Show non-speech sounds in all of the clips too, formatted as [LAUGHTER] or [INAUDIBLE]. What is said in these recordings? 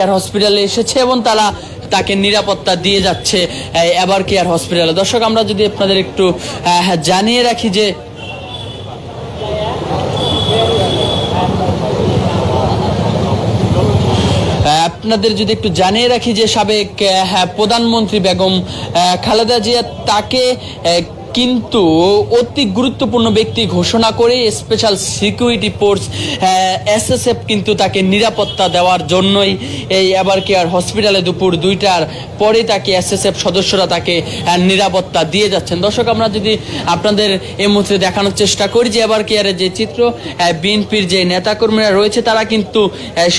Care হসপিটালে এসেছে এবং তারা তাকে নিরাপত্তা দিয়ে যাচ্ছে এবার কেয়ার হসপিটালে দর্শক আমরা যদি আপনাদের একটু আহ, জানিয়ে রাখি যে আপনাদের যদি একটু জানিয়ে রাখি যে সাবেক হ্যাঁ, প্রধানমন্ত্রী বেগম খালেদা জিয়া তাকে কিন্তু অতি গুরুত্বপূর্ণ ব্যক্তি ঘোষণা করে স্পেশাল সিকিউরিটি ফোর্স এসএসএফ কিন্তু তাকে নিরাপত্তা দেওয়ার জন্যই এই এবার কেয়ার হসপিটালে দুপুর দুইটার পরে তাকে এসএসএফ সদস্যরা তাকে নিরাপত্তা দিয়ে যাচ্ছেন। দর্শক, আমরা যদি আপনাদের এই মুহূর্তে দেখানোর চেষ্টা করি যে এবার কেয়ারের যে চিত্র বিএনপির যে নেতাকর্মীরা রয়েছে তারা কিন্তু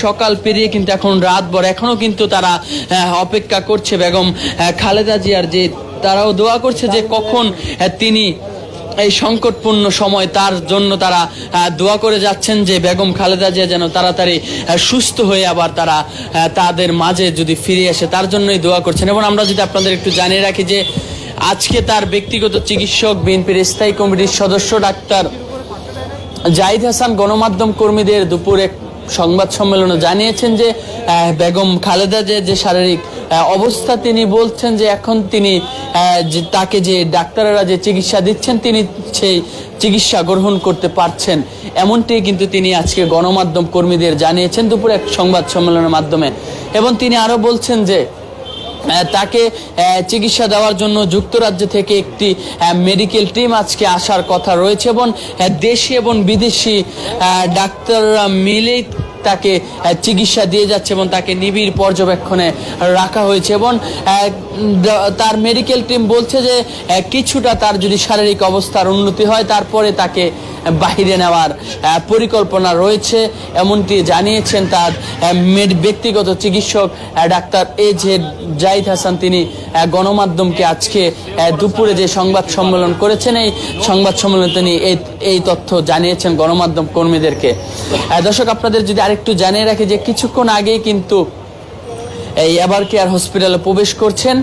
সকাল পেরিয়ে কিন্তু এখন রাত ভর এখনও কিন্তু তারা অপেক্ষা করছে বেগম খালেদা জিয়ার যে তারাও দোয়া করছে যে কখন তিনি এই সংকটপূর্ণ সময় তার জন্য তারা দোয়া করে যাচ্ছেন যে বেগম খালেদা জিয়া যেন তাড়াতাড়ি সুস্থ হয়ে আবার তারা তাদের মাঝে যদি ফিরে আসে, তার জন্যই দোয়া করছেন। এবং আমরা যদি আপনাদের একটু জানিয়ে রাখি যে আজকে তার ব্যক্তিগত চিকিৎসক বিএনপির স্থায়ী কমিটির সদস্য ডাক্তার জাহিদ হাসান গণমাধ্যম কর্মীদের দুপুরে সংবাদ সম্মেলনে জানিয়েছেন যে বেগম খালেদা যে যে শারীরিক অবস্থা তিনি বলছেন যে এখন তিনি যে তাকে যে ডাক্তাররা যে চিকিৎসা দিচ্ছেন, তিনি সেই চিকিৎসা গ্রহণ করতে পারছেন। এমনটি কিন্তু তিনি আজকে গণমাধ্যম কর্মীদের জানিয়েছেন দুপুরে এক সংবাদ সম্মেলনের মাধ্যমে। এবং তিনি আরও বলছেন যে তাকে চিকিৎসা দেওয়ার জন্য যুক্তরাজ্য থেকে একটি মেডিকেল টিম আজকে আসার কথা রয়েছে এবং দেশি এবং বিদেশি ডাক্তাররা মিলেই তাকে চিকিৎসা দিয়ে যাচ্ছে এবং তাকে নিবিড় পর্যবেক্ষণে রাখা হয়েছে এবং তার মেডিকেল টিম বলছে যে কিছুটা তার যদি শারীরিক অবস্থার উন্নতি হয়, তারপরে তাকে বাহিরে নেওয়ার পরিকল্পনা রয়েছে। এমনটি জানিয়েছেন তার মেড- ব্যক্তিগত চিকিৎসক doctor A J Zahid Hasan. তিনি গণমাধ্যমকে আজকে দুপুরে যে সংবাদ সম্মেলন করেছেন, এই সংবাদ সম্মেলনে তিনি এই তথ্য জানিয়েছেন গণমাধ্যম কর্মীদেরকে। দর্শক, আপনাদের যদি আরেকটু জানিয়ে রাখি যে কিছুক্ষণ আগেই কিন্তু এই এবার কেয়ার হসপিটালে প্রবেশ করছেন?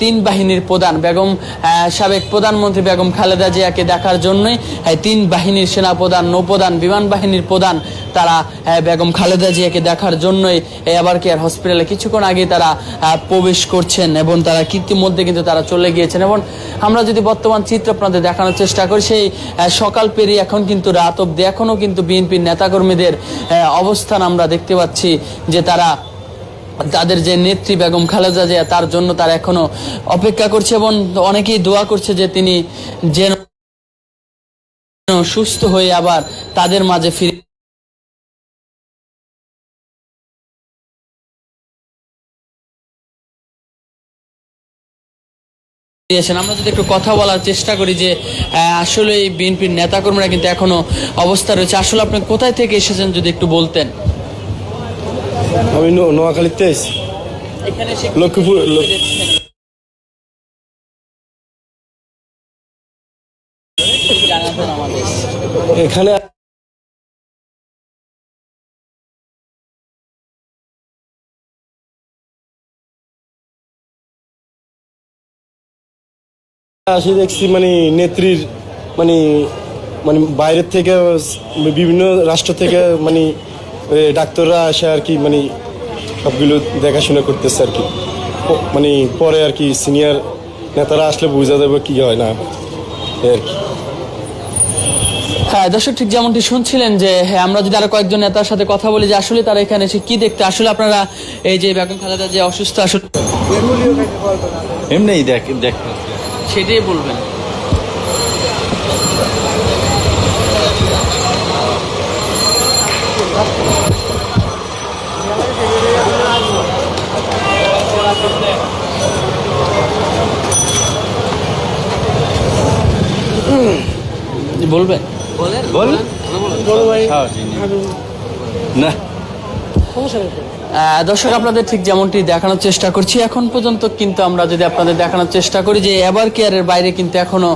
তিন বাহিনীর প্রধান বেগম সাবেক প্রধানমন্ত্রী বেগম খালেদা জিয়াকে দেখার জন্যই তিন বাহিনীর সেনা প্রধান নৌপ্রধান, বিমান বাহিনীর প্রধান তারা বেগম খালেদা জিয়াকে দেখার জন্যই এবার কেয়ার হসপিটালে কিছুক্ষণ আগে তারা প্রবেশ করছেন এবং তারা ইতিমধ্যে কিন্তু তারা চলে গিয়েছেন এবং আমরা যদি বর্তমান চিত্র আপনাদের দেখানোর চেষ্টা করি, সেই সকাল পেরিয়ে এখন কিন্তু রাত অব্দি এখনও কিন্তু বিএনপির নেতাকর্মীদের অবস্থান আমরা দেখতে পাচ্ছি যে তারা তাদের যে নেত্রী বেগম খালেদা জিয়া, তার জন্য তার এখনও অপেক্ষা করছে এবং অনেকেই দোয়া করছে যে তিনি যেন সুস্থ হয়ে আবার তাদের মাঝে ফিরে আমরা যদি একটু কথা বলার চেষ্টা করি যে আসলে এই বিএনপির নেতাকর্মীরা কিন্তু এখনও অবস্থা রয়েছে। আসলে আপনি কোথায় থেকে এসেছেন যদি একটু বলতেন? আমি নোয়াখালীতে আছি লক্ষ্মীপুর এখানে আসি দেখছি মানে নেত্রীর মানে মানে বাইরের থেকে বিভিন্ন রাষ্ট্র থেকে মানে ডাক্তাররা আসে আর কি মানে সবগুলো দেখাশোনা করতেছে আর কি। মানে পরে আর কি সিনিয়র নেতারা আসলে বোঝা যাবে কি হয় না আর কি। হ্যাঁ দর্শক ঠিক যেমনটি শুনছিলেন যে হ্যাঁ, আমরা যদি আরও কয়েকজন নেতার সাথে কথা বলি যে আসলে তারা এখানে এসে কি দেখতে আসলে আপনারা এই যে বেগম খালেদা যে অসুস্থ আসলে এমনি দেখ দেখ। সেটাই বলবেন। বলবেন বল। হ্যাঁ, না। দর্শক আপনাদের ঠিক যেমনটি দেখানোর চেষ্টা করছি এখন পর্যন্ত কিন্তু আমরা যদি আপনাদের দেখানোর চেষ্টা করি যে এবার কেয়ারের বাইরে কিন্তু এখনও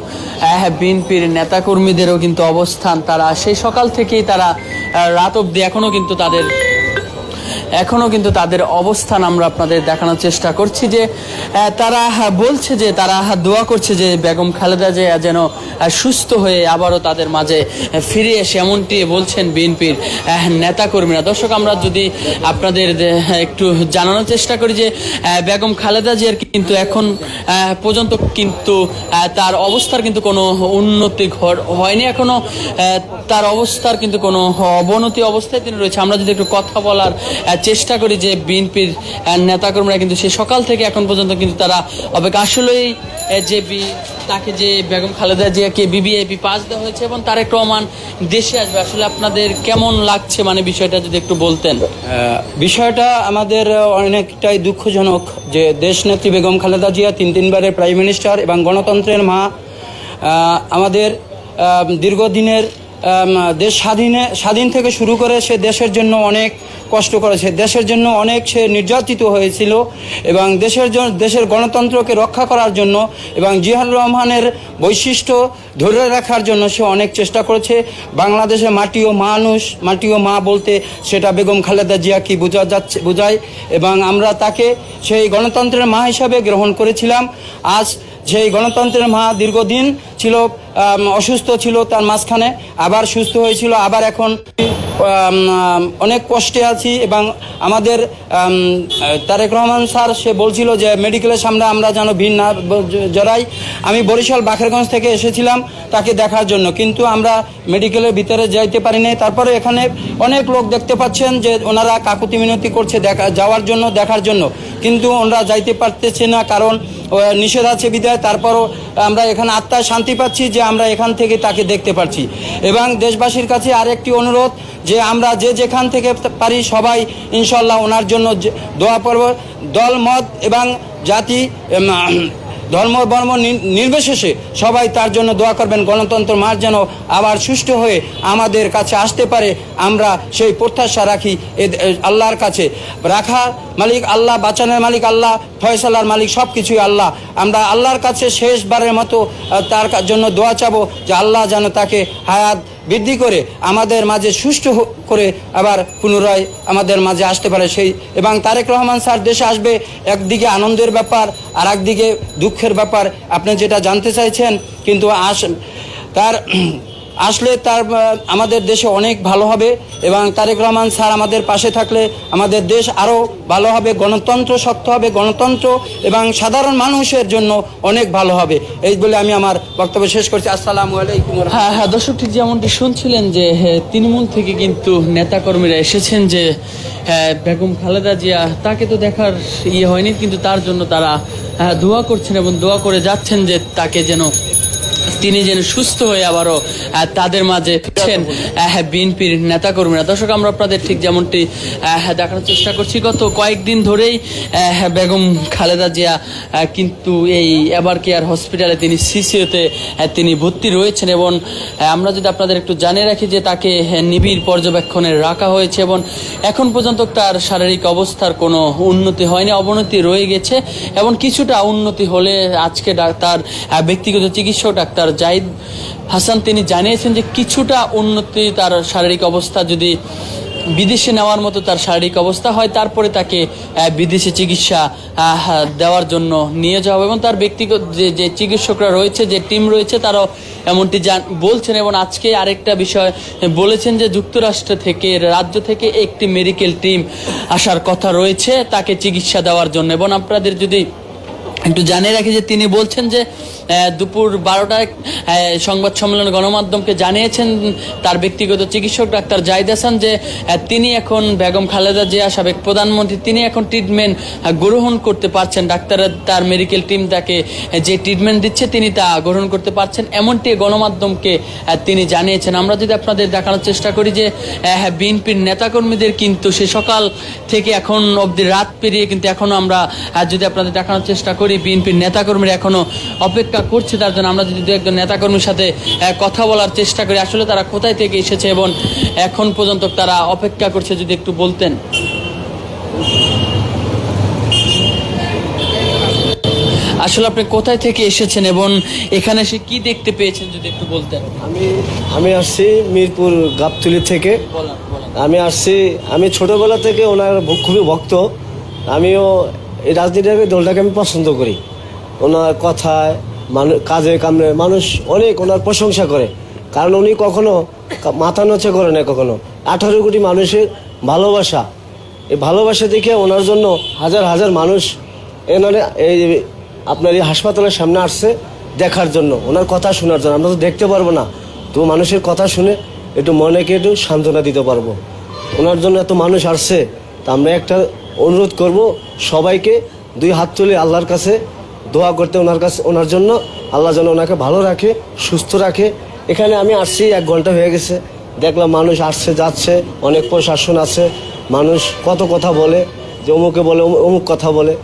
বিএনপির নেতাকর্মীদেরও কিন্তু অবস্থান তারা সেই সকাল থেকেই তারা রাত অবধি এখনও কিন্তু তাদের আহ, এখনও কিন্তু তাদের অবস্থান আমরা আপনাদের দেখানোর চেষ্টা করছি যে তারা বলছে যে তারা দোয়া করছে যে বেগম খালেদা জিয়া যেন সুস্থ হয়ে আবারও তাদের মাঝে ফিরে এসে এমনটি বলছেন বিএনপির নেতাকর্মীরা। দর্শক আমরা যদি আপনাদের একটু জানানোর চেষ্টা করি যে বেগম খালেদা জিয়ার কিন্তু এখন পর্যন্ত কিন্তু তার অবস্থার কিন্তু কোনো উন্নতি হয়নি। এখনও তার অবস্থার কিন্তু কোনো অবনতি অবস্থায় তিনি রয়েছে। আমরা যদি একটু কথা বলার চেষ্টা করি যে বিএনপির নেতাকর্মীরা কিন্তু সে সকাল থেকে এখন পর্যন্ত কিন্তু তারা অপেক্ষা আসলেই যে তাকে যে বেগম খালেদা জিয়াকে বিবিআইপি পাস দেওয়া হয়েছে এবং তারেক রহমান দেশে আসবে। আসলে আপনাদের কেমন লাগছে মানে বিষয়টা যদি একটু বলতেন? বিষয়টা আমাদের অনেকটাই দুঃখজনক যে দেশনেত্রী বেগম খালেদা জিয়া তিন তিনবারের প্রাইম মিনিস্টার এবং গণতন্ত্রের মা। আমাদের দীর্ঘদিনের দেশ স্বাধীনে, স্বাধীন থেকে শুরু করে সে দেশের জন্য অনেক কষ্ট করেছে। দেশের জন্য অনেক সে নির্যাতিত হয়েছিল এবং দেশের জন্য দেশের গণতন্ত্রকে রক্ষা করার জন্য এবং জিয়াউর রহমানের বৈশিষ্ট্য ধরে রাখার জন্য সে অনেক চেষ্টা করেছে। বাংলাদেশে মাটি ও মানুষ, মাটি ও মা বলতে সেটা বেগম খালেদা জিয়া কি বোঝা যাচ্ছে, বোঝায়? এবং আমরা তাকে সেই গণতন্ত্রের মা হিসাবে গ্রহণ করেছিলাম। আজ সেই গণতন্ত্রের মা দীর্ঘদিন ছিল অসুস্থ ছিল তার মাঝখানে, আবার সুস্থ হয়েছিল, আবার এখন অনেক কষ্টে আছি এবং আমাদের তারেক রহমান স্যার, সে বলছিল যে মেডিকেলের সামনে আমরা যেন ভিড় না জড়াই। আমি বরিশাল বাখেরগঞ্জ থেকে এসেছিলাম তাকে দেখার জন্য, কিন্তু আমরা মেডিকেলের ভিতরে যাইতে পারি নাই তারপরে এখানে অনেক লোক দেখতে পাচ্ছেন যে ওনারা কাকুতি মিনতি করছে দেখা, যাওয়ার জন্য, দেখার জন্য, কিন্তু ওনারা যাইতে পারতেছে না কারণ নিষেধ আছে বিদায়, তারপরও আমরা এখানে আত্মায় শান্তি পাচ্ছি যে আমরা এখান থেকে তাকে দেখতে পাচ্ছি এবং দেশবাসীর কাছে আরেকটি অনুরোধ যে আমরা যে যেখান থেকে পারি সবাই ইনশাল্লাহ ওনার জন্য দোয়া পর্ব দল, মত এবং জাতি ধর্ম, বর্ম নির্বিশেষে সবাই তার জন্য দোয়া করবেন। গণতন্ত্র মার যেন আবার সুষ্ঠু হয়ে আমাদের কাছে আসতে পারে। আমরা সেই প্রত্যাশা রাখি এ- আল্লাহর কাছে। রাখা মালিক আল্লাহ, বাঁচানোর মালিক আল্লাহ, ফয়সালার মালিক সব কিছুই আল্লাহ। আমরা আল্লাহর কাছে শেষবারের মতো তার জন্য দোয়া চাবো যে আল্লাহ যেন তাকে হায়াত বৃদ্ধি করে আমাদের মাঝে সুষ্ঠু করে আবার পুনরায় আমাদের মাঝে আসতে পারে সেই এবং তারেক রহমান স্যার দেশে আসবে, একদিকে আনন্দের ব্যাপার আর একদিকে দুঃখের ব্যাপার। আপনি যেটা জানতে চাইছেন, কিন্তু আস তার আসলে তার আমাদের দেশে অনেক ভালো হবে এবং তারেক রহমান স্যার আমাদের পাশে থাকলে আমাদের দেশ আরও ভালো হবে গণতন্ত্র শক্ত হবে গণতন্ত্র এবং সাধারণ মানুষের জন্য অনেক ভালো হবে। এই বলে আমি আমার বক্তব্য শেষ করছি। আসসালামু আলাইকুম হ্যাঁ হ্যাঁ দর্শক ঠিক যেমনটি শুনছিলেন যে হ্যাঁ, তৃণমূল থেকে কিন্তু নেতাকর্মীরা এসেছেন যে হ্যাঁ, বেগম খালেদা জিয়া তাকে তো দেখার ইয়ে হয়নি কিন্তু তার জন্য তারা হ্যাঁ, দোয়া করছেন এবং দোয়া করে যাচ্ছেন যে তাকে যেন তিনি যেন সুস্থ হয়ে আবারও তাদের মাঝে ফিরছেন বিএনপির নেতাকর্মীরা। দর্শক আমরা আপনাদের ঠিক যেমনটি আহ, দেখানোর চেষ্টা করছি। গত কয়েকদিন ধরেই আহ, বেগম খালেদা জিয়া কিন্তু এই এবার কেয়ার হসপিটালে তিনি সিসিওতে তিনি ভর্তি রয়েছেন এবং আমরা যদি আপনাদের একটু জানিয়ে রাখি যে তাকে নিবিড় পর্যবেক্ষণে রাখা হয়েছে এবং এখন পর্যন্ত তার শারীরিক অবস্থার কোনো উন্নতি হয়নি অবনতি রয়ে গেছে এবং কিছুটা উন্নতি হলে আজকে তার ব্যক্তিগত চিকিৎসক ডাক্তার জাহিদ হাসান, তিনি জানিয়েছেন যে কিছুটা উন্নতি তার শারীরিক অবস্থা যদি বিদেশে নেওয়ার মতো তার শারীরিক অবস্থা হয়, তারপরে তাকে বিদেশে চিকিৎসা দেওয়ার জন্য নিয়ে যাওয়া হবে। এবং তার ব্যক্তিগত যে যে চিকিৎসকরা রয়েছে, যে টিম রয়েছে, তারাও এমনটি বলছেন। এবং আজকে আরেকটা বিষয় বলেছেন যে যুক্তরাষ্ট্র থেকে, রাজ্য থেকে একটি মেডিকেল টিম আসার কথা রয়েছে তাকে চিকিৎসা দেওয়ার জন্য। এবং আপনাদের যদি একটু জানিয়ে রাখি যে তিনি বলছেন যে দুপুর বারোটায় সংবাদ সম্মেলনে গণমাধ্যমকে জানিয়েছেন তার ব্যক্তিগত চিকিৎসক ডাক্তার জাহিদ হাসান যে তিনি এখন বেগম খালেদা জিয়া, সাবেক প্রধানমন্ত্রী, তিনি এখন ট্রিটমেন্ট গ্রহণ করতে পারছেন। ডাক্তার তার মেডিকেল টিম তাকে যে ট্রিটমেন্ট দিচ্ছে, তিনি তা গ্রহণ করতে পারছেন। এমনটি গণমাধ্যমকে তিনি জানিয়েছেন। আমরা যদি আপনাদের দেখানোর চেষ্টা করি যে হ্যাঁ বিএনপির নেতাকর্মীদের কিন্তু সে সকাল থেকে এখন অবধি রাত পেরিয়ে কিন্তু এখনও আমরা যদি আপনাদের দেখানোর চেষ্টা করি বিএনপির নেতাকর্মীরা এখনও অপেক্ষা করছে তার জন্য আমরা যদি দু একজন নেতাকর্মীর সাথে কথা বলার চেষ্টা করি আসলে তারা কোথায় থেকে এসেছে এবং এখন পর্যন্ত তারা অপেক্ষা করছে যদি একটু বলতেন। আসলে আপনি কোথায় থেকে এসেছেন এবং এখানে এসে কি দেখতে পেয়েছেন যদি একটু বলতেন। আমি আমি আসছি মিরপুর গাবতুলি থেকে। আমি আসছি আমি ছোটবেলা থেকে ওনার খুবই ভক্ত। আমিও এই রাজনীতিটাকে দলটাকে আমি পছন্দ করি। ওনার কথায় মানুষ কাজে কামে মানুষ অনেক ওনার প্রশংসা করে। কারণ উনি কখনো মাথা নচে করে না কখনো। আঠারো কোটি মানুষের ভালোবাসা। এই ভালোবাসা দেখে ওনার জন্য হাজার হাজার মানুষ এনারে এই আপনার এই হাসপাতালের সামনে আসছে দেখার জন্য। ওনার কথা শোনার জন্য। আমরা তো দেখতে পারব না। তো মানুষের কথা শুনে একটু মনেকে একটু সান্ত্বনা দিতে পারব। ওনার জন্য এত মানুষ আসছে। তা আমরা একটা অনুরোধ করব সবাইকে দুই হাত তুলে আল্লাহর কাছে দোয়া করতে ওনার কাছে ওনার জন্য। আল্লাহ যেন ওনাকে ভালো রাখে, সুস্থ রাখে। এখানে আমি আসছি, এক ঘণ্টা হয়ে গেছে। দেখলাম মানুষ আসছে, যাচ্ছে, অনেক প্রশাসন আছে। মানুষ কত কথা বলে, যে অমুকে বলে অমুক কথা বলে।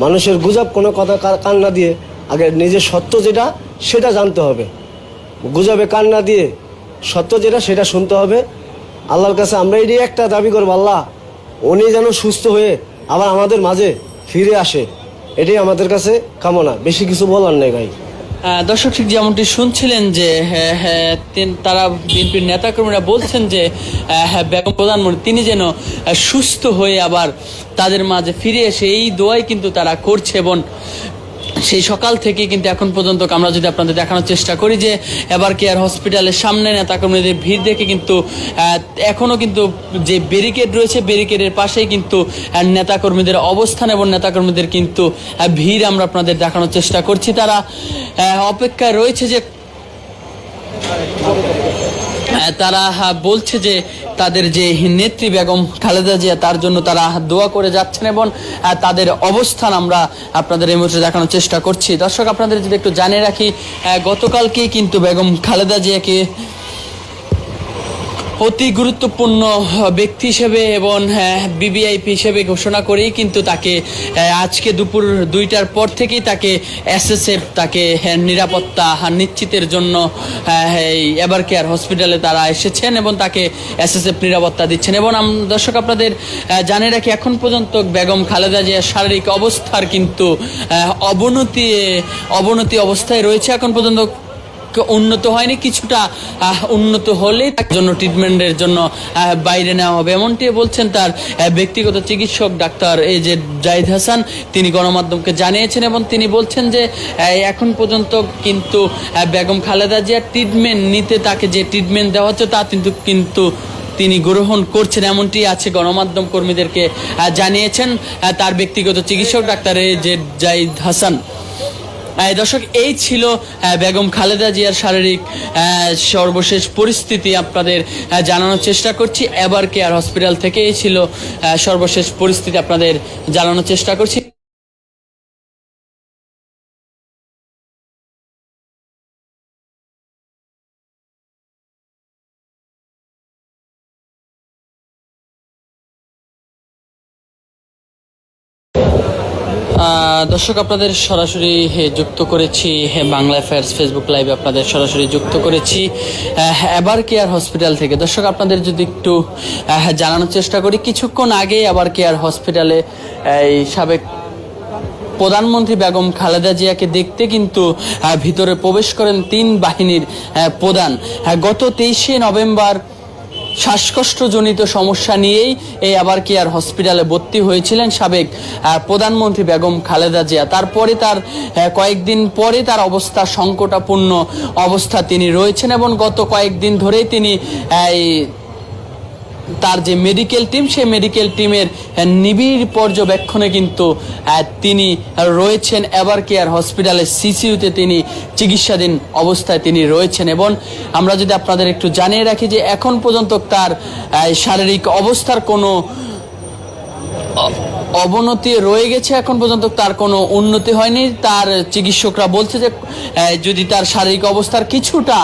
মানুষের গুজব কোনো কথা কান না দিয়ে, আগে নিজের সত্য যেটা, সেটা জানতে হবে। গুজবে কান না দিয়ে সত্য যেটা, সেটা শুনতে হবে। আল্লাহর কাছে আমরা এটাই একটা দাবি করব, আল্লাহ উনি যেন সুস্থ হয়ে আবার আমাদের মাঝে ফিরে আসে এটাই আমাদের কাছে কামনা। বেশি কিছু বলার নেই ভাই। দর্শক ঠিক যেমনটি শুনছিলেন যে হ্যাঁ, হ্যাঁ, তারা বিএনপির নেতাকর্মীরা বলছেন যে হ্যাঁ, প্রধানমন্ত্রী তিনি যেন সুস্থ হয়ে আবার তাদের মাঝে ফিরে এসে এই দোয়াই কিন্তু তারা করছে এবং সেই সকাল থেকে কিন্তু এখন পর্যন্ত আমরা যদি আপনাদের দেখানোর চেষ্টা করি যে এবার কেয়ার হসপিটালের সামনে নেতাকর্মীদের ভিড় দেখে কিন্তু এখনও এখনও কিন্তু যে ব্যারিকেড রয়েছে ব্যারিকেডের পাশেই কিন্তু নেতাকর্মীদের অবস্থান এবং নেতাকর্মীদের কিন্তু ভিড় আমরা আপনাদের দেখানোর চেষ্টা করছি। তারা অপেক্ষায় রয়েছে যে তারা বলছে যে তাদের যে নেত্রী বেগম খালেদা জিয়া, তার জন্য তারা দোয়া করে যাচ্ছেন এবং তাদের অবস্থান আমরা আপনাদের এই মুহূর্তে দেখানোর চেষ্টা করছি। দর্শক, আপনাদের যদি একটু জানিয়ে রাখি গতকালকেই কিন্তু বেগম খালেদা জিয়াকে অতি গুরুত্বপূর্ণ ব্যক্তি হিসেবে এবং বিবিআইপি হিসেবে ঘোষণা করেই কিন্তু তাকে আজকে দুপুর দুইটার পর থেকেই তাকে এসএসএফ তাকে নিরাপত্তা নিশ্চিতের জন্য এবার কেয়ার হসপিটালে তারা এসেছেন এবং তাকে এসএসএফ নিরাপত্তা দিচ্ছেন। এবং দর্শক আপনাদের জানিয়ে রাখি, এখন পর্যন্ত বেগম খালেদা জিয়ার শারীরিক অবস্থার কিন্তু অবনতি অবনতি অবস্থায় রয়েছে। এখন পর্যন্ত উন্নত হয়নি, কিছুটা উন্নত হলে তার জন্য ট্রিটমেন্টের জন্য বাইরে নেওয়া হবে। এমনটি বলছেন তার ব্যক্তিগত চিকিৎসক ডাক্তার এ যে জাহিদ হাসান। তিনি গণমাধ্যমকে জানিয়েছেন এবং তিনি বলছেন যে এখন পর্যন্ত কিন্তু বেগম খালেদা জিয়া ট্রিটমেন্ট নিতে তাকে যে ট্রিটমেন্ট দেওয়া হচ্ছে, তা কিন্তু কিন্তু তিনি গ্রহণ করছেন। এমনটি আছে, গণমাধ্যম কর্মীদেরকে জানিয়েছেন তার ব্যক্তিগত চিকিৎসক ডাক্তার এ যে জাহিদ হাসান। দর্শক, এই ছিল বেগম খালেদা জিয়ার শারীরিক সর্বশেষ পরিস্থিতি আপনাদের জানানোর চেষ্টা করছি। এবার কেয়ার হসপিটাল থেকে এই ছিল সর্বশেষ পরিস্থিতি আপনাদের জানানোর চেষ্টা করছি। দর্শক, আপনাদের সরাসরি যুক্ত করেছি। বাংলা অ্যাফেয়ার্স ফেসবুক লাইভে আপনাদের সরাসরি যুক্ত করেছি। এবার কেয়ার হসপিটাল থেকে। দর্শক, আপনাদের যদি একটু জানানোর চেষ্টা করি, কিছুক্ষণ আগে আবার কেয়ার হসপিটালে, এই সাবেক প্রধানমন্ত্রী বেগম খালেদা জিয়াকে দেখতে কিন্তু ভিতরে প্রবেশ করেন তিন বাহিনীর প্রধান। গত তেইশে নভেম্বর শ্বাসকষ্টজনিত সমস্যা নিয়েই এই আবার কেয়ার হসপিটালে ভর্তি হয়েছিলেন সাবেক প্রধানমন্ত্রী বেগম খালেদা জিয়া। তারপরে তার কয়েকদিন পরে তার অবস্থা, সংকটাপূর্ণ অবস্থা তিনি রয়েছেন এবং গত কয়েকদিন ধরেই তিনি এই তার যে মেডিকেল টিম সেই মেডিকেল টিমের নিবিড় পর্যবেক্ষণে কিন্তু তিনি রয়েছেন। এবার কেয়ার হসপিটালে সিসিউতে তিনি চিকিৎসাধীন অবস্থায় তিনি রয়েছেন। এবং আমরা যদি আপনাদের একটু জানিয়ে রাখি যে এখন পর্যন্ত তার শারীরিক অবস্থার কোনো অবনতি রয়ে গেছে এখন পর্যন্ত, তার কোনো উন্নতি হয়নি। তার চিকিৎসকরা বলছে যে যদি তার শারীরিক অবস্থার কিছুটা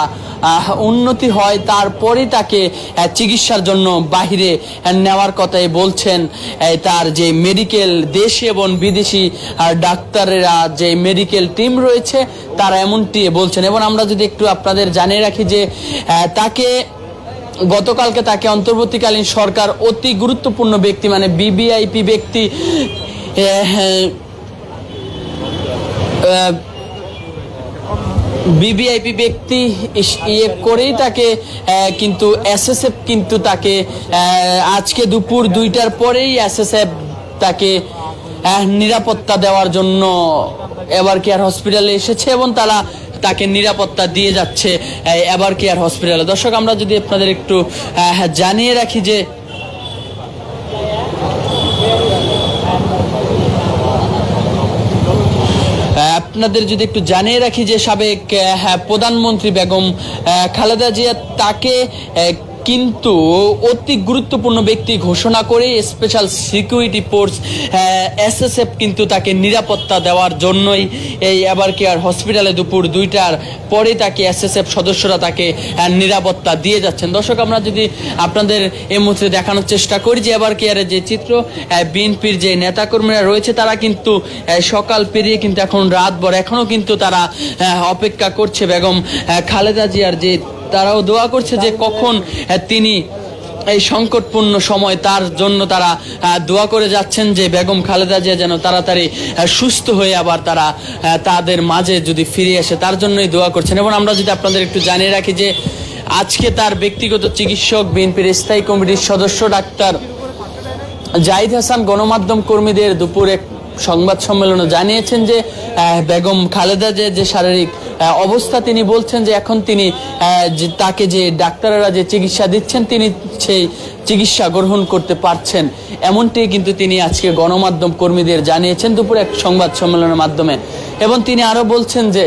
উন্নতি হয় তারপরে তাকে চিকিৎসার জন্য বাহিরে নেওয়ার কথাই বলছেন তার যে মেডিকেল দেশি এবং বিদেশি ডাক্তারেরা যে মেডিকেল টিম রয়েছে, তারা এমনটি বলছেন। এবং আমরা যদি একটু আপনাদের জানিয়ে রাখি যে তাকে গতকালকে তাকে অন্তর্বর্তীকালীন সরকার অতি গুরুত্বপূর্ণ ব্যক্তি মানে বিবিআইপি ব্যক্তি বিবিআইপি ব্যক্তি ইয়ে করেই তাকে কিন্তু এসএসএফ কিন্তু তাকে আজকে দুপুর দুইটার পরেই এসএসএফ তাকে নিরাপত্তা দেওয়ার জন্য এবার কেয়ার হসপিটালে এসেছে এবং তারা তাকে নিরাপত্তা দিয়ে যাচ্ছে এবার কেয়ার হসপিটালে। দর্শক, আমরা যদি আপনাদের একটু জানিয়ে রাখি যে আপনাদের যদি একটু জানিয়ে রাখি যে সাবেক প্রধানমন্ত্রী বেগম খালেদা জিয়া তাকে কিন্তু অতি গুরুত্বপূর্ণ ব্যক্তি ঘোষণা করে স্পেশাল সিকিউরিটি ফোর্স এসএসএফ কিন্তু তাকে নিরাপত্তা দেওয়ার জন্যই এই এবার কেয়ার হসপিটালে দুপুর দুইটার পরে তাকে এসএসএফ সদস্যরা তাকে নিরাপত্তা দিয়ে যাচ্ছেন। দর্শক, আমরা যদি আপনাদের এই মুহূর্তে দেখানোর চেষ্টা করি যে এবার কেয়ারের যে চিত্র বিএনপির যে নেতাকর্মীরা রয়েছে, তারা কিন্তু সকাল পেরিয়ে কিন্তু এখন রাত ভর এখনও কিন্তু তারা অপেক্ষা করছে বেগম খালেদা জিয়ার যে তারাও দোয়া করছে যে কখন তিনি এই সংকটপূর্ণ সময় তার জন্য তারা দোয়া করে যাচ্ছেন যে বেগম খালেদা জিয়া যেন তাড়াতাড়ি সুস্থ হয়ে আবার তারা তাদের মাঝে যদি ফিরে আসে, তার জন্যই দোয়া করছেন। এবং আমরা যদি আপনাদের একটু জানিয়ে রাখি যে আজকে তার ব্যক্তিগত চিকিৎসক বিএনপির স্থায়ী কমিটির সদস্য ডাক্তার জাহিদ হাসান গণমাধ্যম কর্মীদের দুপুরে সংবাদ সম্মেলনে জানিয়েছেন যে বেগম খালেদা যে যে শারীরিক অবস্থা তিনি বলছেন যে এখন তিনি তাকে যে ডাক্তাররা যে চিকিৎসা দিচ্ছেন, তিনি সেই চিকিৎসা গ্রহণ করতে পারছেন। এমনটি কিন্তু তিনি আজকে গণমাধ্যম কর্মীদের জানিয়েছেন দুপুরে এক সংবাদ সম্মেলনের মাধ্যমে। এবং তিনি আরও বলছেন যে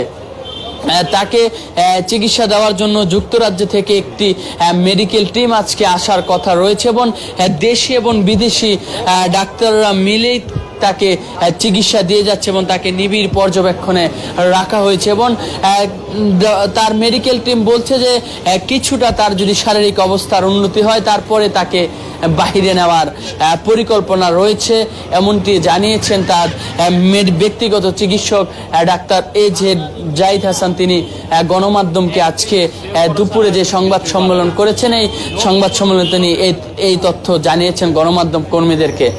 তাকে চিকিৎসা দেওয়ার জন্য যুক্তরাজ্য থেকে একটি মেডিকেল টিম আজকে আসার কথা রয়েছে এবং দেশি এবং বিদেশি ডাক্তাররা মিলেই তাকে চিকিৎসা দিয়ে যাচ্ছে এবং তাকে নিবিড় পর্যবেক্ষণে রাখা হয়েছে এবং তার মেডিকেল টিম বলছে যে কিছুটা তার যদি শারীরিক অবস্থার উন্নতি হয়, তারপরে তাকে বাহিরে নেওয়ার পরিকল্পনা রয়েছে। এমনটি জানিয়েছেন তার মেড- ব্যক্তিগত চিকিৎসক doctor A J Zahid Hasan. তিনি গণমাধ্যমকে আজকে দুপুরে যে সংবাদ সম্মেলন করেছেন, এই সংবাদ সম্মেলনে তিনি এই তথ্য জানিয়েছেন গণমাধ্যম কর্মীদেরকে।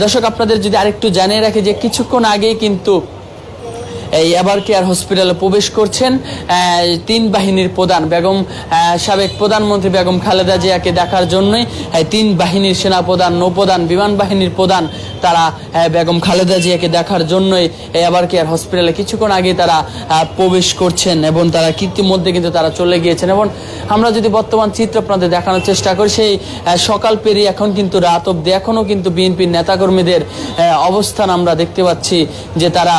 দর্শক, আপনাদের যদি আরেকটু জানিয়ে রাখি যে কিছুক্ষণ আগেই কিন্তু এই এবার কেয়ার হসপিটালে প্রবেশ করছেন? তিন বাহিনীর প্রধান বেগম সাবেক প্রধানমন্ত্রী বেগম খালেদা জিয়াকে দেখার জন্যই তিন বাহিনীর সেনা প্রধান, নৌপ্রধান, বিমান বাহিনীর প্রধান তারা বেগম খালেদা জিয়াকে দেখার জন্যই এবার কেয়ার হসপিটালে কিছুক্ষণ আগে তারা প্রবেশ করছেন এবং তারা ইতিমধ্যে কিন্তু তারা চলে গিয়েছেন এবং আমরা যদি বর্তমান চিত্র আপনাদের দেখানোর চেষ্টা করি, সেই সকাল পেরিয়ে এখন কিন্তু রাত অব্দি এখনও কিন্তু বিএনপির নেতাকর্মীদের অবস্থান আমরা দেখতে পাচ্ছি যে তারা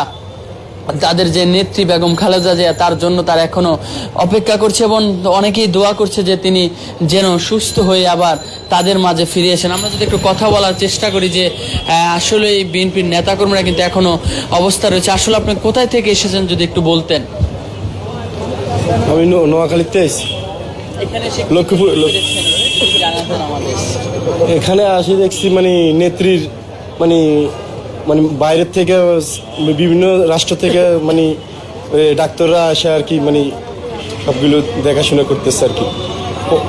তাদের যে নেত্রী বেগম খালেদা জিয়া তার জন্য তার এখনও অপেক্ষা করছে এবং অনেকেই দোয়া করছে যে তিনি যেন সুস্থ হয়ে আবার তাদের মাঝে ফিরে আসেন। আমরা যদি একটু কথা বলার চেষ্টা করি যে আসলে এই বিএনপির নেতাকর্মীরা কিন্তু এখনও অবস্থা রয়েছে। আসলে আপনি কোথায় থেকে এসেছেন যদি একটু বলতেন? আমি নোয়াখালীতে লক্ষ্মীপুর- এখানে আসি দেখছি মানে নেত্রীর মানে মানে বাইরের থেকে বিভিন্ন রাষ্ট্র থেকে [LAUGHS] মানে ডাক্তাররা আসে আর কি মানে সবগুলো দেখাশোনা করতেছে আর কি।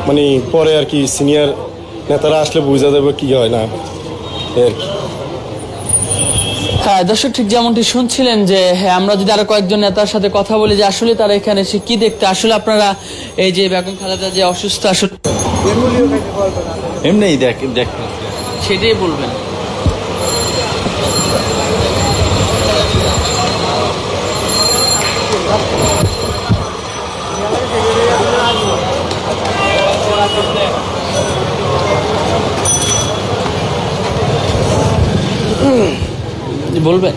মানে পরে আর কি সিনিয়র নেতারা আসলে বোঝা যাবে কি হয় না আর কি। হ্যাঁ দর্শক ঠিক যেমনটি শুনছিলেন যে হ্যাঁ, আমরা যদি আরও কয়েকজন নেতার সাথে কথা বলি যে আসলে তারা এখানে এসে কি দেখতে আসলে আপনারা এই যে বেগম খালেদা যে অসুস্থ আসলে এমনি দেখ দেখ। সেটাই বলবেন। বলবেন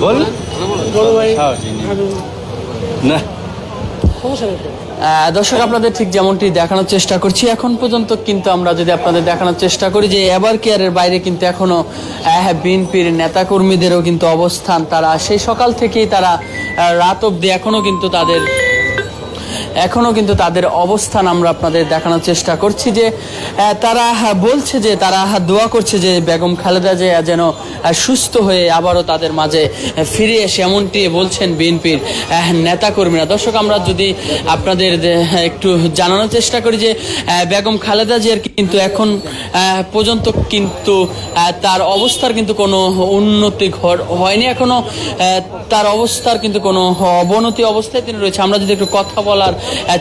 বল। হ্যাঁ, না। দর্শক আপনাদের ঠিক যেমনটি দেখানোর চেষ্টা করছি এখন পর্যন্ত কিন্তু আমরা যদি আপনাদের দেখানোর চেষ্টা করি যে এবার কেয়ারের বাইরে কিন্তু এখনও বিএনপির নেতাকর্মীদেরও কিন্তু অবস্থান তারা সেই সকাল থেকেই তারা রাত অবধি এখনও কিন্তু তাদের এখনও কিন্তু তাদের অবস্থান আমরা আপনাদের দেখানোর চেষ্টা করছি যে তারা বলছে যে, তারা দোয়া করছে যে, বেগম খালেদা জিয়া যেন সুস্থ হয়ে আবারও তাদের মাঝে ফিরে এসে, এমনটি বলছেন বিএনপির নেতাকর্মীরা। দর্শক, আমরা যদি আপনাদের একটু জানানোর চেষ্টা করি যে বেগম খালেদা জিয়ার কিন্তু এখন পর্যন্ত কিন্তু তার অবস্থার কিন্তু কোনো উন্নতি ঘর হয়নি। এখনও তার অবস্থার কিন্তু কোনো অবনতি অবস্থায় তিনি রয়েছে। আমরা যদি একটু কথা বলার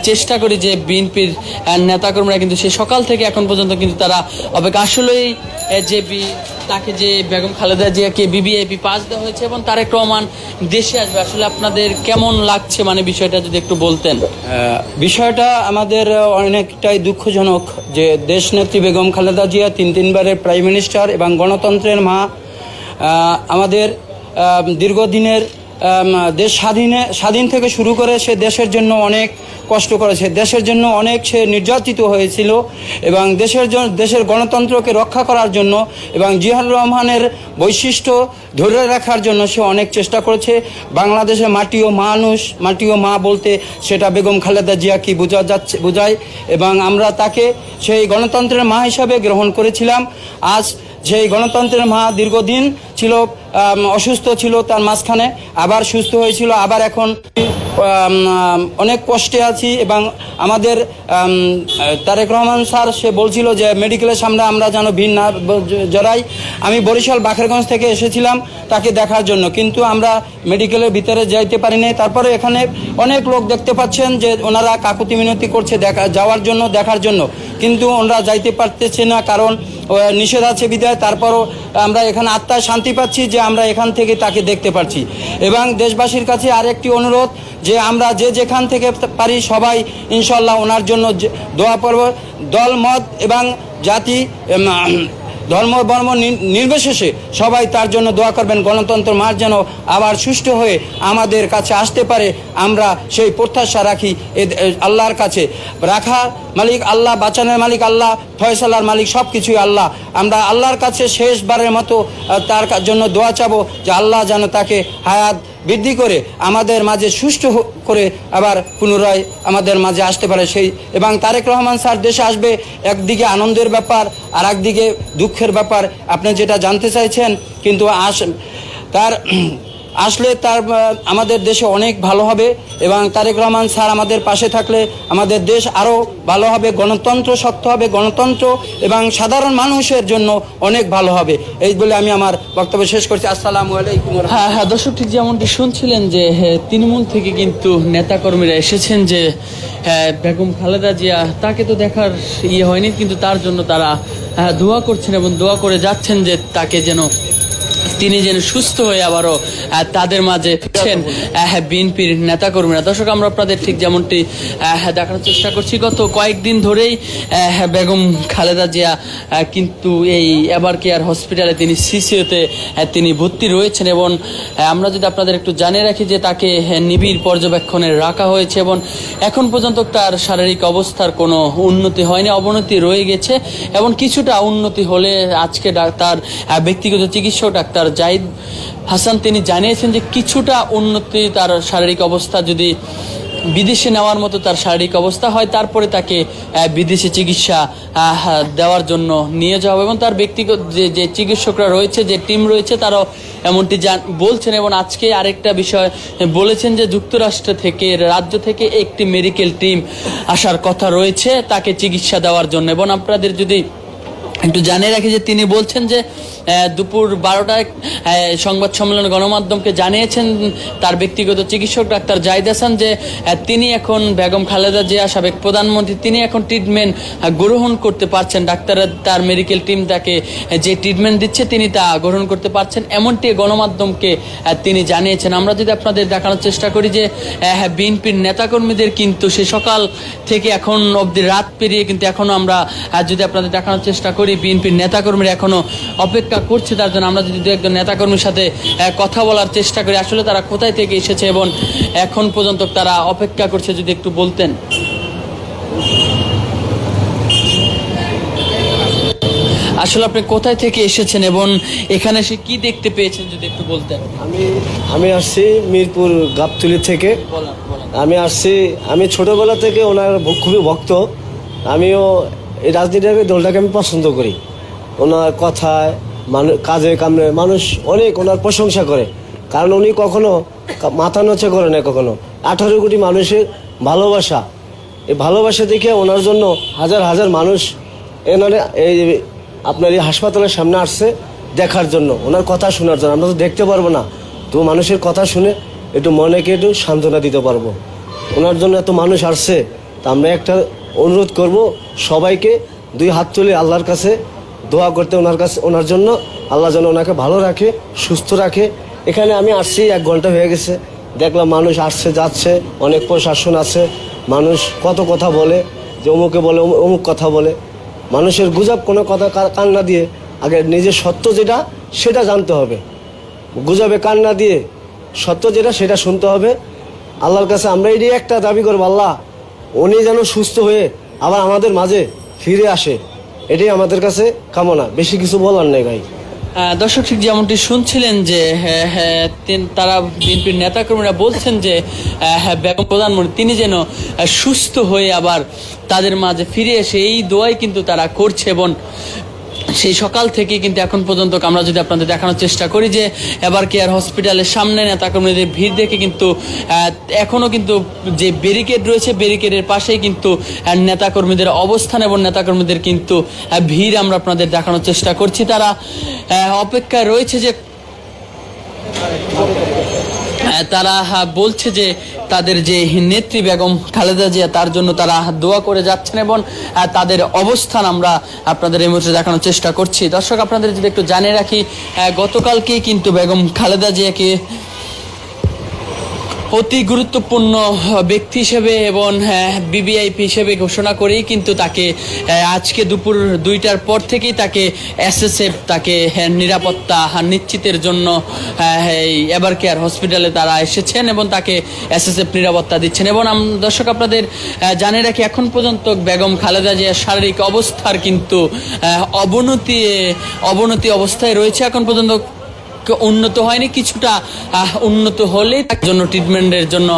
চেষ্টা করি যে বিএনপির নেতাকর্মীরা কিন্তু সে সকাল থেকে এখন পর্যন্ত কিন্তু তারা অপেক্ষা আসলেই যে তাকে যে বেগম খালেদা জিয়াকে বিবিআইপি পাস দেওয়া হয়েছে এবং তারেক রহমান দেশে আসবে। আসলে আপনাদের কেমন লাগছে মানে বিষয়টা যদি একটু বলতেন? বিষয়টা আমাদের অনেকটাই দুঃখজনক যে দেশনেত্রী বেগম খালেদা জিয়া তিন তিনবারের প্রাইম মিনিস্টার এবং গণতন্ত্রের মা। আমাদের দীর্ঘদিনের দেশ স্বাধীনে, স্বাধীন থেকে শুরু করে সে দেশের জন্য অনেক কষ্ট করেছে। দেশের জন্য অনেক সে নির্যাতিত হয়েছিল এবং দেশের জন্য দেশের গণতন্ত্রকে রক্ষা করার জন্য এবং জিয়াউর রহমানের বৈশিষ্ট্য ধরে রাখার জন্য সে অনেক চেষ্টা করেছে। বাংলাদেশে মাটি ও মানুষ, মাটি ও মা বলতে সেটা বেগম খালেদা জিয়া কি বোঝা যাচ্ছে, বোঝায়। এবং আমরা তাকে সেই গণতন্ত্রের মা হিসাবে গ্রহণ করেছিলাম। আজ সেই গণতন্ত্রের মা দীর্ঘদিন ছিল অসুস্থ ছিল তার মাঝখানে, আবার সুস্থ হয়েছিল, আবার এখন অনেক কষ্টে আছি এবং আমাদের তারেক রহমান স্যার, সে বলছিল যে মেডিকেলের সামনে আমরা যেন ভিড় না জড়াই। আমি বরিশাল বাখেরগঞ্জ থেকে এসেছিলাম তাকে দেখার জন্য, কিন্তু আমরা মেডিকেলের ভিতরে যাইতে পারিনি। তারপরে এখানে অনেক লোক দেখতে পাচ্ছেন যে ওনারা কাকুতি মিনতি করছে দেখা, যাওয়ার জন্য, দেখার জন্য। কিন্তু ওনারা যাইতে পারতেছে না, কারণ নিষেধ আছে বিদায়, তারপরও আমরা এখানে আত্মায় শান্তি পাচ্ছি যে আমরা এখান থেকে তাকে দেখতে পাচ্ছি এবং দেশবাসীর কাছে আরেকটি অনুরোধ যে আমরা যে যেখান থেকে পারি সবাই ইনশাল্লাহ ওনার জন্য দোয়া পর্ব দল, মত এবং জাতি ধর্ম, বর্ম নির্বিশেষে সবাই তার জন্য দোয়া করবেন। গণতন্ত্র মার যেন আবার সুষ্ঠু হয়ে আমাদের কাছে আসতে পারে। আমরা সেই প্রত্যাশা রাখি আল্লাহর কাছে। রাখা মালিক আল্লাহ, বাঁচানোর মালিক আল্লাহ, ফয়সালার মালিক সব কিছুই আল্লাহ। আমরা আল্লাহর কাছে শেষবারের মতো তার জন্য দোয়া চাবো যে আল্লাহ যেন তাকে হায়াত বৃদ্ধি করে আমাদের মাঝে সুষ্ঠু করে আবার পুনরায় আমাদের মাঝে আসতে পারে সেই এবং তারেক রহমান স্যার দেশে আসবে, একদিকে আনন্দের ব্যাপার আর একদিকে দুঃখের ব্যাপার। আপনি যেটা জানতে চাইছেন, কিন্তু আস তার আসলে তার আমাদের দেশে অনেক ভালো হবে এবং তারেক রহমান স্যার আমাদের পাশে থাকলে আমাদের দেশ আরও ভালো হবে গণতন্ত্র শক্ত হবে গণতন্ত্র এবং সাধারণ মানুষের জন্য অনেক ভালো হবে। এই বলে আমি আমার বক্তব্য শেষ করছি। আসসালামু আলাইকুম হ্যাঁ হ্যাঁ দর্শক ঠিক যেমনটি শুনছিলেন যে তৃণমূল থেকে কিন্তু নেতাকর্মীরা এসেছেন যে বেগম খালেদা জিয়া তাকে তো দেখার ইয়ে হয়নি কিন্তু তার জন্য তারা হ্যাঁ, দোয়া করছেন এবং দোয়া করে যাচ্ছেন যে তাকে যেন তিনি যেন সুস্থ হয়ে আবারও তাদের মাঝে ফিরছেন বিএনপির নেতাকর্মীরা। দর্শক আমরা আপনাদের ঠিক যেমনটি আহ, দেখানোর চেষ্টা করছি। গত কয়েকদিন ধরেই আহ, বেগম খালেদা জিয়া কিন্তু এই এবার কেয়ার হসপিটালে তিনি সিসিওতে তিনি ভর্তি রয়েছেন এবং আমরা যদি আপনাদের একটু জানিয়ে রাখি যে তাকে নিবিড় পর্যবেক্ষণে রাখা হয়েছে এবং এখন পর্যন্ত তার শারীরিক অবস্থার কোনো উন্নতি হয়নি অবনতি রয়ে গেছে এবং কিছুটা উন্নতি হলে আজকে তার ব্যক্তিগত চিকিৎসক ডাক্তার জাহিদ হাসান, তিনি জানিয়েছেন যে কিছুটা উন্নতি তার শারীরিক অবস্থা যদি বিদেশে নেওয়ার মতো তার শারীরিক অবস্থা হয়, তারপরে তাকে বিদেশে চিকিৎসা দেওয়ার জন্য নিয়ে যাওয়া হবে। এবং তার ব্যক্তিগত যে যে চিকিৎসকরা রয়েছে, যে টিম রয়েছে, তারাও এমনটি জান- বলছেন। এবং আজকে আরেকটা বিষয় বলেছেন যে, যুক্তরাষ্ট্র থেকে, রাজ্য থেকে একটি মেডিকেল টিম আসার কথা রয়েছে তাকে চিকিৎসা দেওয়ার জন্য। এবং আপনাদের যদি একটু জানিয়ে রাখি যে, তিনি বলছেন যে দুপুর বারোটায় সংবাদ সম্মেলনে গণমাধ্যমকে জানিয়েছেন তার ব্যক্তিগত চিকিৎসক ডাক্তার জাহিদ হাসান যে তিনি এখন বেগম খালেদা জিয়া সাবেক প্রধানমন্ত্রী, তিনি এখন ট্রিটমেন্ট গ্রহণ করতে পারছেন। ডাক্তার তার মেডিকেল টিম তাকে যে ট্রিটমেন্ট দিচ্ছে, তিনি তা গ্রহণ করতে পারছেন। এমনটি গণমাধ্যমকে তিনি জানিয়েছেন। আমরা যদি আপনাদের দেখানোর চেষ্টা করি যে বিএনপির নেতাকর্মীদের কিন্তু সে সকাল থেকে এখন অবধি রাত পেরিয়ে কিন্তু এখনও আমরা যদি আপনাদের দেখানোর চেষ্টা করি, বিএনপির নেতাকর্মীরা এখনও অপেক্ষা করছে তার জন্য আমরা যদি দু একজন নেতাকর্মীর সাথে কথা বলার চেষ্টা করি আসলে তারা কোথায় থেকে এসেছে এবং এখন পর্যন্ত তারা অপেক্ষা করছে যদি একটু বলতেন। আসলে আপনি কোথায় থেকে এসেছেন এবং এখানে এসে কি দেখতে পেয়েছেন যদি একটু বলতেন। আমি আমি আসছি মিরপুর গাবতলি থেকে। আমি আসছি আমি ছোটবেলা থেকে ওনার খুবই ভক্ত। আমিও এই রাজনীতিটাকে দলটাকে আমি পছন্দ করি। ওনার কথায় কাজে কামে মানুষ অনেক ওনার প্রশংসা করে। কারণ উনি কখনো মাথা নচে করে না কখনো। আঠারো কোটি মানুষের ভালোবাসা। এই ভালোবাসা দেখে ওনার জন্য হাজার হাজার মানুষ এনারে এই আপনার এই হাসপাতালের সামনে আসছে দেখার জন্য। ওনার কথা শোনার জন্য। আমরা তো দেখতে পারব না। তো মানুষের কথা শুনে একটু মনেকে একটু সান্ত্বনা দিতে পারব। ওনার জন্য এত মানুষ আসছে। তা আমরা একটা অনুরোধ করব সবাইকে দুই হাত তুলে আল্লাহর কাছে দোয়া করতে ওনার কাছে, ওনার জন্য। আল্লাহ যেন ওনাকে ভালো রাখে, সুস্থ রাখে। এখানে আমি আসছি, এক ঘণ্টা হয়ে গেছে। দেখলাম মানুষ আসছে, যাচ্ছে, অনেক প্রশাসন আছে। মানুষ কত কথা বলে, যে অমুকে বলে অমুক কথা বলে। মানুষের গুজব কোনো কথা কান না দিয়ে, আগে নিজের সত্য যেটা, সেটা জানতে হবে। গুজবে কান না দিয়ে সত্য যেটা, সেটা শুনতে হবে। আল্লাহর কাছে আমরা এটাই একটা দাবি করব, আল্লাহ, উনি যেন সুস্থ হয়ে আবার আমাদের মাঝে ফিরে আসে। এটাই আমাদের কাছে কামনা। বেশি কিছু বলার নেই ভাই। দর্শক ঠিক যেমনটি শুনছিলেন যে হ্যাঁ, হ্যাঁ, তারা বিএনপির নেতাকর্মীরা বলছেন যে হ্যাঁ, বেগম প্রধানমন্ত্রী তিনি যেন সুস্থ হয়ে আবার তাদের মাঝে ফিরে এসে এই দোয়াই কিন্তু তারা করছে এবং সেই সকাল থেকে কিন্তু এখন পর্যন্ত আমরা যদি আপনাদের দেখানোর চেষ্টা করি যে এবার কেয়ার হসপিটালের সামনে নেতাকর্মীদের ভিড় দেখে কিন্তু এখনও এখনও কিন্তু যে ব্যারিকেড রয়েছে ব্যারিকেডের পাশেই কিন্তু নেতাকর্মীদের অবস্থান এবং নেতাকর্মীদের কিন্তু ভিড় আমরা আপনাদের দেখানোর চেষ্টা করছি। তারা অপেক্ষায় রয়েছে যে তারা বলছে যে তাদের যে নেত্রী বেগম খালেদা জিয়া, তার জন্য তারা দোয়া করে যাচ্ছেন এবং তাদের অবস্থান আমরা আপনাদের এই মুহূর্তে দেখানোর চেষ্টা করছি। দর্শক, আপনাদের যদি একটু জানিয়ে রাখি গতকালকেই কিন্তু বেগম খালেদা জিয়াকে অতি গুরুত্বপূর্ণ ব্যক্তি হিসেবে এবং বিবিআইপি হিসেবে ঘোষণা করেই কিন্তু তাকে আজকে দুপুর দুইটার পর থেকেই তাকে এসএসএফ তাকে হ্যাঁ, নিরাপত্তা নিশ্চিতের জন্য এই এবার কেয়ার হসপিটালে তারা এসেছেন এবং তাকে এসএসএফ নিরাপত্তা দিচ্ছেন। এবং দর্শক আপনাদের জানিয়ে রাখি এখন পর্যন্ত বেগম খালেদা জিয়ার শারীরিক অবস্থার কিন্তু অবনতি অবনতি অবস্থায় রয়েছে। এখন পর্যন্ত উন্নত হয়নি, কিছুটা উন্নত হলে তার জন্য ট্রিটমেন্টের জন্য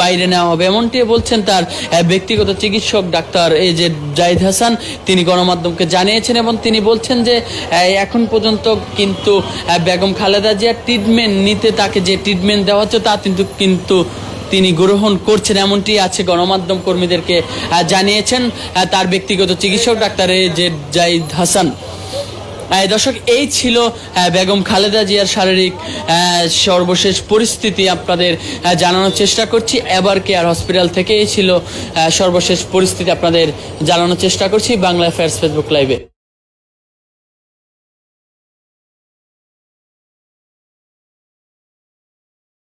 বাইরে নেওয়া হবে। এমনটি বলছেন তার ব্যক্তিগত চিকিৎসক ডাক্তার এ যে জাহিদ হাসান। তিনি গণমাধ্যমকে জানিয়েছেন এবং তিনি বলছেন যে এখন পর্যন্ত কিন্তু বেগম খালেদা জিয়া ট্রিটমেন্ট নিতে তাকে যে ট্রিটমেন্ট দেওয়া হচ্ছে, তা কিন্তু কিন্তু তিনি গ্রহণ করছেন। এমনটি আছে, গণমাধ্যম কর্মীদেরকে জানিয়েছেন তার ব্যক্তিগত চিকিৎসক ডাক্তার এ যে জাহিদ হাসান। দর্শক, এই ছিল বেগম খালেদা জিয়ার শারীরিক সর্বশেষ পরিস্থিতি আপনাদের জানানোর চেষ্টা করছি। এবার কেয়ার হসপিটাল থেকে এই ছিল সর্বশেষ পরিস্থিতি আপনাদের জানানোর চেষ্টা করছি বাংলা অ্যাফেয়ার্স ফেসবুক লাইভে